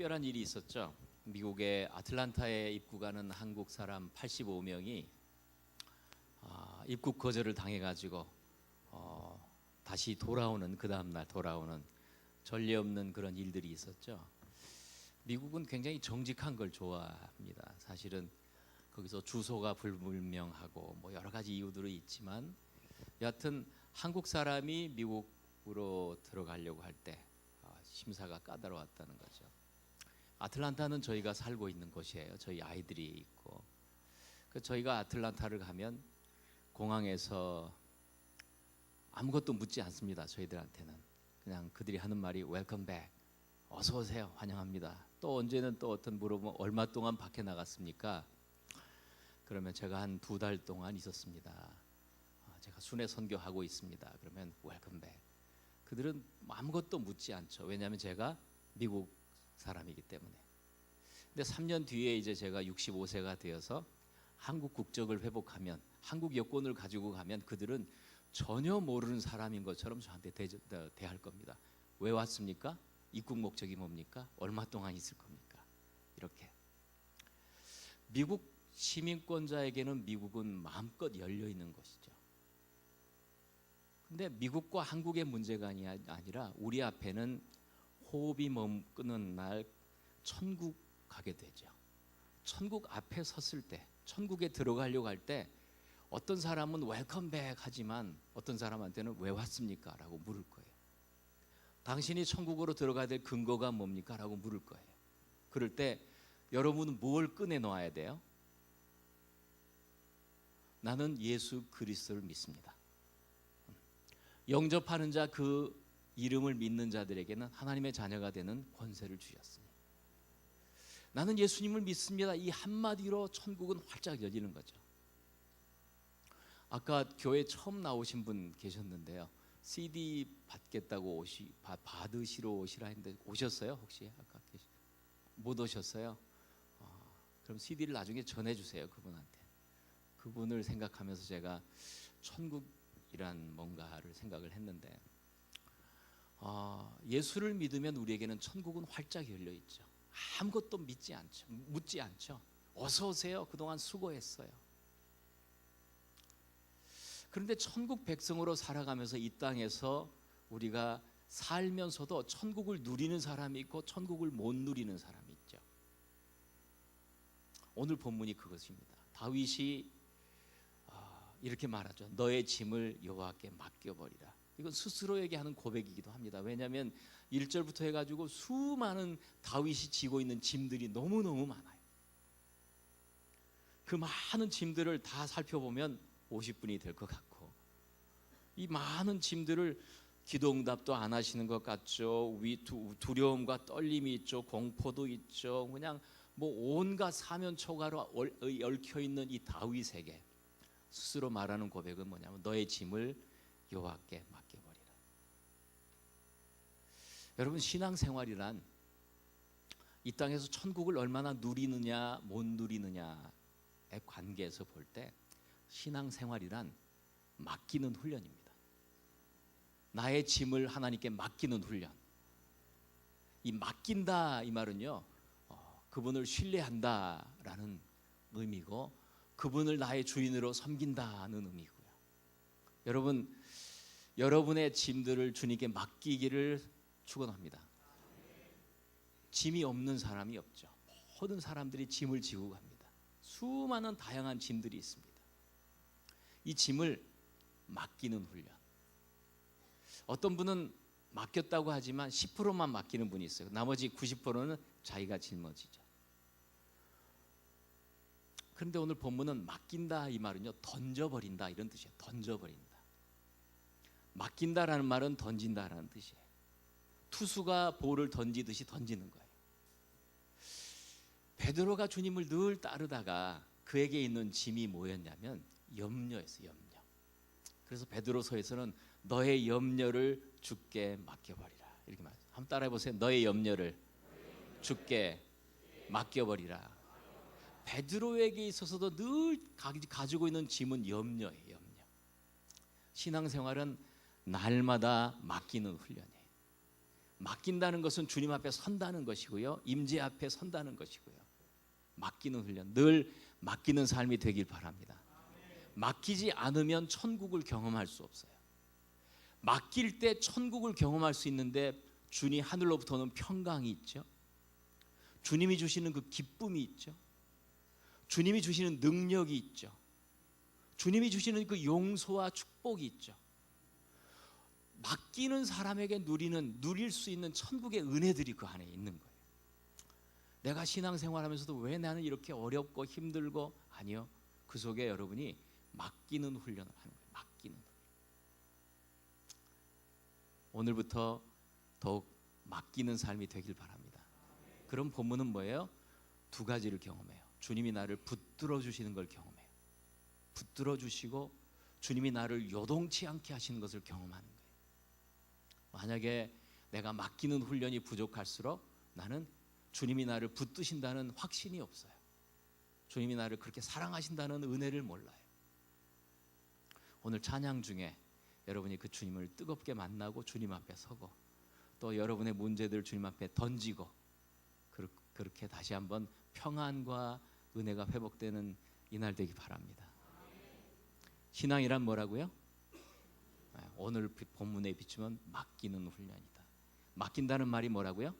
특별한 일이 있었죠. 미국의 아틀란타에 입국하는 한국 사람 85명이 아, 입국 거절을 당해가지고 어, 다시 돌아오는 그 다음 날 돌아오는 전례 없는 그런 일들이 있었죠. 미국은 굉장히 정직한 걸 좋아합니다. 사실은 거기서 주소가 불분명하고 뭐 여러 가지 이유들이 있지만 여하튼 한국 사람이 미국으로 들어가려고 할때 아, 심사가 까다로웠다는 거죠. 아틀란타는 저희가 살고 있는 곳이에요. 저희 아이들이 있고 그 저희가 아틀란타를 가면 공항에서 아무것도 묻지 않습니다. 저희들한테는 그냥 그들이 하는 말이 웰컴 백 어서 오세요 환영합니다. 또 언제는 또 어떤 물어보면 얼마 동안 밖에 나갔습니까? 그러면 제가 한 두 달 동안 있었습니다. 아, 제가 순회 선교하고 있습니다. 그러면 웰컴 백. 그들은 아무것도 묻지 않죠. 왜냐하면 제가 미국 사람이기 때문에. 근데 3년 뒤에 이제 제가 65세가 되어서 한국 국적을 회복하면 한국 여권을 가지고 가면 그들은 전혀 모르는 사람인 것처럼 저한테 대, 대할 겁니다. 왜 왔습니까? 입국 목적이 뭡니까? 얼마 동안 있을 겁니까? 이렇게. 미국 시민권자에게는 미국은 마음껏 열려 있는 것이죠. 근데 미국과 한국의 문제가 아니- 아니라 우리 앞에는 호흡이 멈 끊는 날 천국 가게 되죠. 천국 앞에 섰을 때, 천국에 들어가려고 할 때 어떤 사람은 웰컴백 하지만 어떤 사람한테는 왜 왔습니까? 라고 물을 거예요. 당신이 천국으로 들어가야 될 근거가 뭡니까? 라고 물을 거예요. 그럴 때 여러분은 뭘 꺼내 놓아야 돼요? 나는 예수 그리스도를 믿습니다. 영접하는 자 그 이름을 믿는 자들에게는 하나님의 자녀가 되는 권세를 주셨으니 나는 예수님을 믿습니다. 이 한마디로 천국은 활짝 열리는 거죠. 아까 교회 처음 나오신 분 계셨는데요. CD 받겠다고 오시 받- 받으시러 오시라 했는데 오셨어요? 혹시 아까 계시, 못 오셨어요? 아, 그럼 CD를 나중에 전해 주세요 그분한테. 그분을 생각하면서 제가 천국이란 뭔가를 생각을 했는데 아, 예수를 믿으면 우리에게는 천국은 활짝 열려 있죠. 아무것도 믿지 않죠. 묻지 않죠. 어서 오세요. 그동안 수고했어요. 그런데 천국 백성으로 살아가면서 이 땅에서 우리가 살면서도 천국을 누리는 사람이 있고 천국을 못 누리는 사람이 있죠. 오늘 본문이 그것입니다. 다윗이 아, 이렇게 말하죠. 너의 짐을 여호와께 맡겨버리라. 이건 스스로에게 하는 고백이기도 합니다. 왜냐하면 1절부터 해가지고 수많은 다윗이 지고 있는 짐들이 너무너무 많아요. 그 많은 짐들을 다 살펴보면 50분이 될 것 같고 이 많은 짐들을 기도응답도 안 하시는 것 같죠. 위 두, 두려움과 떨림이 있죠. 공포도 있죠. 그냥 뭐 온갖 사면 초가로 얽- 얽혀 있는 이 다윗에게 스스로 말하는 고백은 뭐냐면 너의 짐을 여호와께 맡겨버리라. 여러분 신앙생활이란 이 땅에서 천국을 얼마나 누리느냐 못 누리느냐의 관계에서 볼 때 신앙생활이란 맡기는 훈련입니다. 나의 짐을 하나님께 맡기는 훈련. 이 맡긴다 이 말은요 어, 그분을 신뢰한다라는 의미고 그분을 나의 주인으로 섬긴다는 의미고요. 여러분 여러분의 짐들을 주님께 맡기기를 축원합니다. 짐이 없는 사람이 없죠. 모든 사람들이 짐을 지고 갑니다. 수많은 다양한 짐들이 있습니다. 이 짐을 맡기는 훈련. 어떤 분은 맡겼다고 하지만 10%만 맡기는 분이 있어요. 나머지 90%는 자기가 짊어지죠. 그런데 오늘 본문은 맡긴다 이 말은요 던져버린다 이런 뜻이에요. 던져버린다. 맡긴다라는 말은 던진다라는 뜻이에요. 투수가 볼을 던지듯이 던지는 거예요. 베드로가 주님을 늘 따르다가 그에게 있는 짐이 뭐였냐면 염려였어요. 염려. 그래서 베드로서에서는 너의 염려를 주께 맡겨버리라 이렇게 말해요. 한번 따라해 보세요. 너의 염려를 주께 맡겨버리라. 베드로에게 있어서도 늘 가- 가지고 있는 짐은 염려예요. 염려. 신앙생활은 날마다 맡기는 훈련이에요. 맡긴다는 것은 주님 앞에 선다는 것이고요. 임재 앞에 선다는 것이고요. 맡기는 훈련, 늘 맡기는 삶이 되길 바랍니다. 맡기지 않으면 천국을 경험할 수 없어요. 맡길 때 천국을 경험할 수 있는데 주님 하늘로부터는 평강이 있죠. 주님이 주시는 그 기쁨이 있죠. 주님이 주시는 능력이 있죠. 주님이 주시는 그 용서와 축복이 있죠. 맡기는 사람에게 누리는 누릴 수 있는 천국의 은혜들이 그 안에 있는 거예요. 내가 신앙생활하면서도 왜 나는 이렇게 어렵고 힘들고 아니요. 그 속에 여러분이 맡기는 훈련을 하는 거예요. 맡기는 훈련. 오늘부터 더욱 맡기는 삶이 되길 바랍니다. 그럼 본문은 뭐예요? 두 가지를 경험해요. 주님이 나를 붙들어 주시는 걸 경험해요. 붙들어 주시고 주님이 나를 요동치 않게 하시는 것을 경험하는 거예요. 만약에 내가 맡기는 훈련이 부족할수록 나는 주님이 나를 붙드신다는 확신이 없어요. 주님이 나를 그렇게 사랑하신다는 은혜를 몰라요. 오늘 찬양 중에 여러분이 그 주님을 뜨겁게 만나고 주님 앞에 서고 또 여러분의 문제들 주님 앞에 던지고 그렇게 다시 한번 평안과 은혜가 회복되는 이날 되기 바랍니다. 신앙이란 뭐라고요? 네, 오늘 비- 본문에 비추면 맡기는 훈련이다. 맡긴다는 말이 뭐라고요?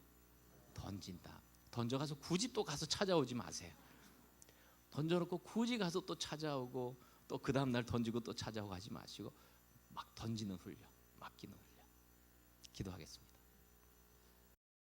던진다. 던져가서 굳이 또 가서 찾아오지 마세요. 던져놓고 굳이 가서 또 찾아오고 또 그 다음 날 던지고 또 찾아오고 하지 마시고 막 던지는 훈련, 맡기는 훈련. 기도하겠습니다.